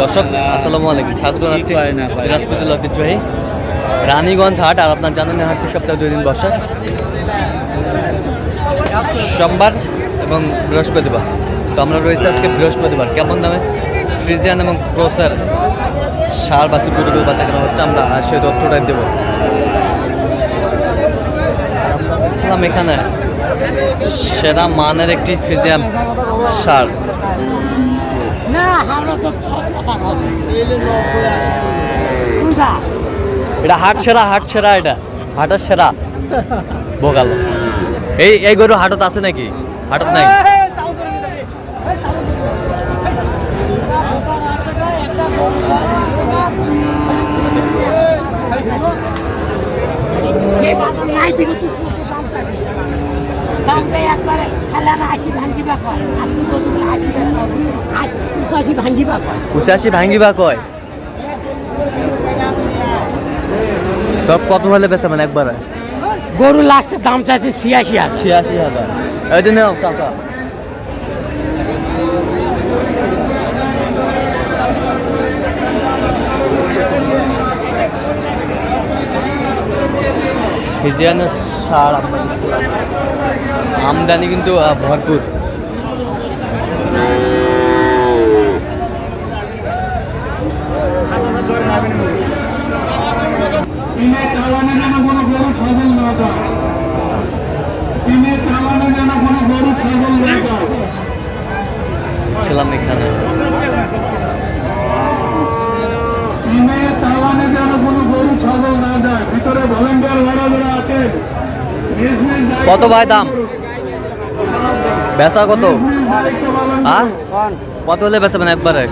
দর্শক আসসালামু আলাইকুম। স্বাগত জানাচ্ছি দিনাজপুরের ঐতিহ্যবাহী রানীগঞ্জ হাট আর আপনার জানেন হাটটি সপ্তাহে দুই দিন বসে। সোমবার এবং বৃহস্পতিবার। তো আমরা রয়েছে আজকে বৃহস্পতিবার। কেমন দামে? ফ্রিজিয়ান এবং ক্রোসার সার বাসু গুরুগুলো বাচ্চা কেনা হচ্ছে আমরা সেই তথ্যটাই দেবো। দেখলাম এখানে সেরা মানের একটি ফিজিয়াম সার। এটা হাট সেরা হাট সেরা এটা। হাটের সেরা। বোকাল। এই এই গরু হাটত আছে নাকি? হাটত নাই? কত একবারে। খালে আশি ভাঙ্গিবা কয়? আপনি আশি আশি পঁচাশি ভাঙ্গিবা কয়? ভাঙ্গিবা কত হলে বেচা মানে একবার? গরু লাস্টের দাম চাইছে ছিয়াশি আছে ছিয়াশি হাজার। এই যে নাও চাচা। ফিজিয়ানের সার আমরা আমদানি কিন্তু ভরপুর। কিনে চালানে যেন কোনো গরু ছাগল না যায়। চালানে যেন কোনো গরু ছাগল না যায়। ছিলাম এখানে। চালানে যেন কোনো গরু ছাগল না যায়। ভিতরে ভলেন্টিয়ার ভাড়া যারা দায়িত্ব কত ভাই দাম? বেচা কত? হ্যাঁ? কত হলে বেচা মানে একবারে?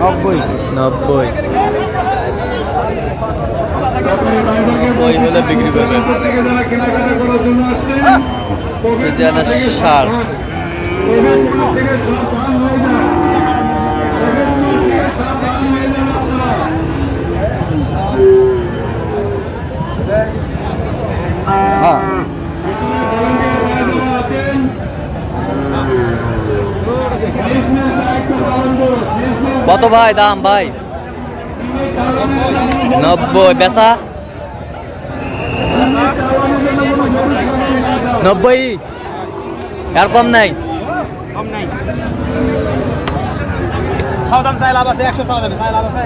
নব্বই। নব্বই তারপরে ড্রাইভারকে ওই হলে বিক্রি করবে। কলকাতা থেকে যারা কেনাকাটা করার জন্য আসছেন ফ্রিজিয়ানের সার। কত ভাই দাম ভাই নব্বই বেচা? নব্বই? আর কম নাই? খাওয়া দাম চাই লাভ আছে একশো চাওয়া যাবে চাই লাভ আছে।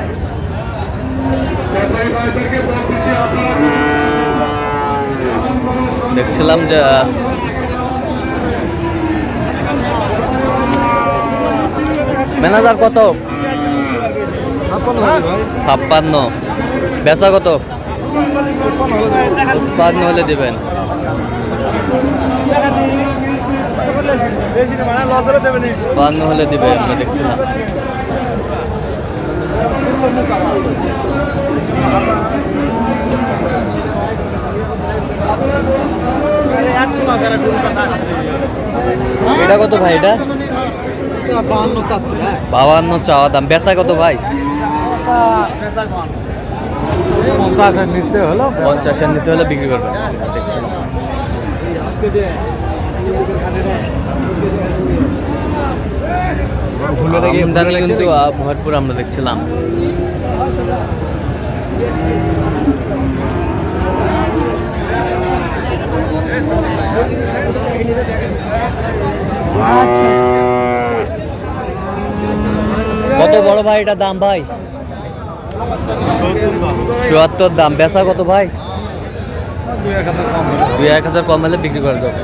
দেখছিলাম যে ম্যানেজার কত? ছাপ্পান্ন বেচা কত? ছাপ্পান্ন হলে দেবেন। ছাপ্পান্ন হলে দিবে আমরা দেখছিলাম। এটা কত ভাই এটা? বাহান্ন হ্যাঁ। বাবান্ন চাওয়া দাম। বেচা কত ভাই? পঞ্চাশের নিচে হলো পঞ্চাশের নিচে হলে বিক্রি করবে। দেখছিলাম আমদানি কিন্তু ভরপুর আমরা দেখছিলাম। কত বড় ভাই এটা দাম ভাই? চুয়াত্তর দাম। বেচা কত ভাই? দুই এক হাজার কম হলে বিক্রি করে দেবো।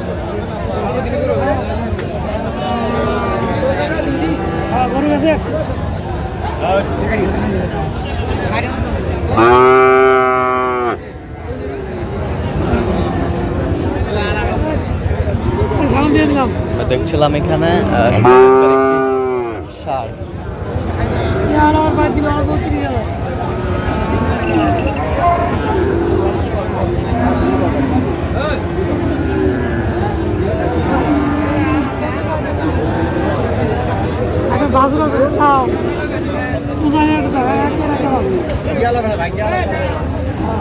দেখছিলাম এখানে আহ, একটি সার ছাও তুই জানি একটা গেল ভাই গেল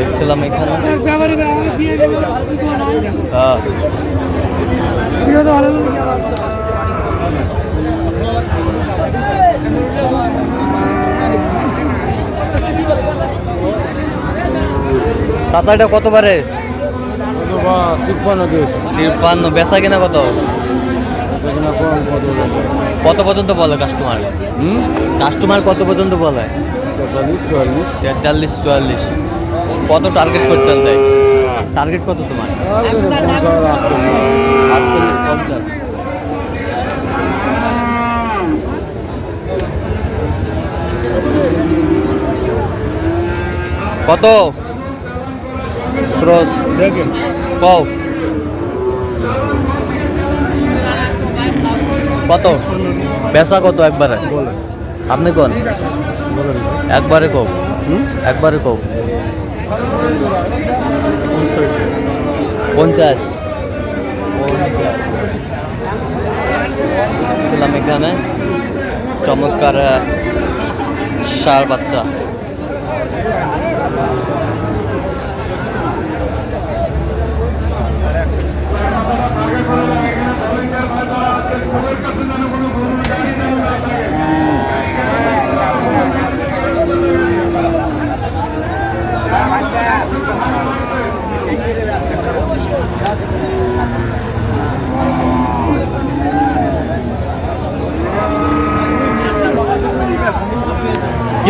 দেখছিলাম এখানে। হ্যাঁ। চাচা এটা কত পারে তিপ্পান্ন দেশ তিপ্পান্ন বেচা কিনা কত? কত কত পর্যন্ত বলে কাস্টমার হুম? কাস্টমার কত পর্যন্ত বলে? তেতাল্লিশ চুয়াল্লিশ। তেতাল্লিশ চুয়াল্লিশ। কত টার্গেট করছেন তাই টার্গেট কত তোমার? আটচল্লিশ পঞ্চাশ। কত? ক্রস দেখেন কও। কত? বেচা কত একবারে? আপনি কোন? একবারে কও। হুম? একবারে কও। পঞ্চাশ। ছিলাম এখানে। চমৎকার সার বাচ্চা।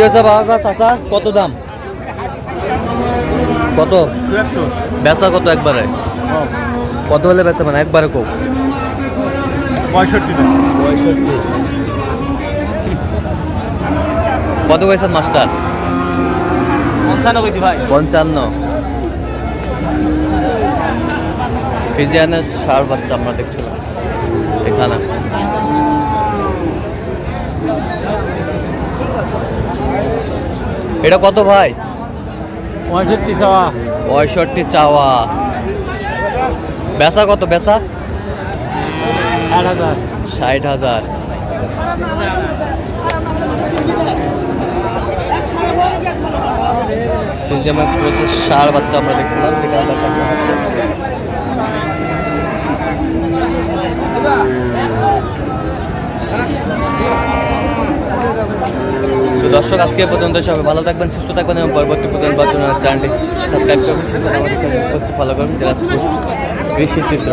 হয়েছে বাবা চাচা কত দাম? কত? বেচা কত একবারে? কত হলে বেচা মানে? একবারে কো। পঁয়ষট্টি পঁয়ষট্টি। কত পয়সার মাস্টার? পঞ্চান্ন কইছি ভাই। পঞ্চান্ন। ফিজিয়ানের সার বাচ্চা আমরা দেখছিলাম এখানে। এটা কত ভাই? পঁয়ষট্টি চাওয়া। পঁয়ষট্টি চাওয়া। বেচা কত বেচা? আট হাজার। ষাট হাজার। সার বাচ্চা আমরা দেখছিলাম যেখানে বাচ্চা দর্শক, আজকে পর্যন্ত সবাই ভালো থাকবেন, সুস্থ থাকবেন এবং পরবর্তী পর্যন্ত চ্যানেলটি সাবস্ক্রাইব করবেন ফলো করবেন কৃষি চিত্র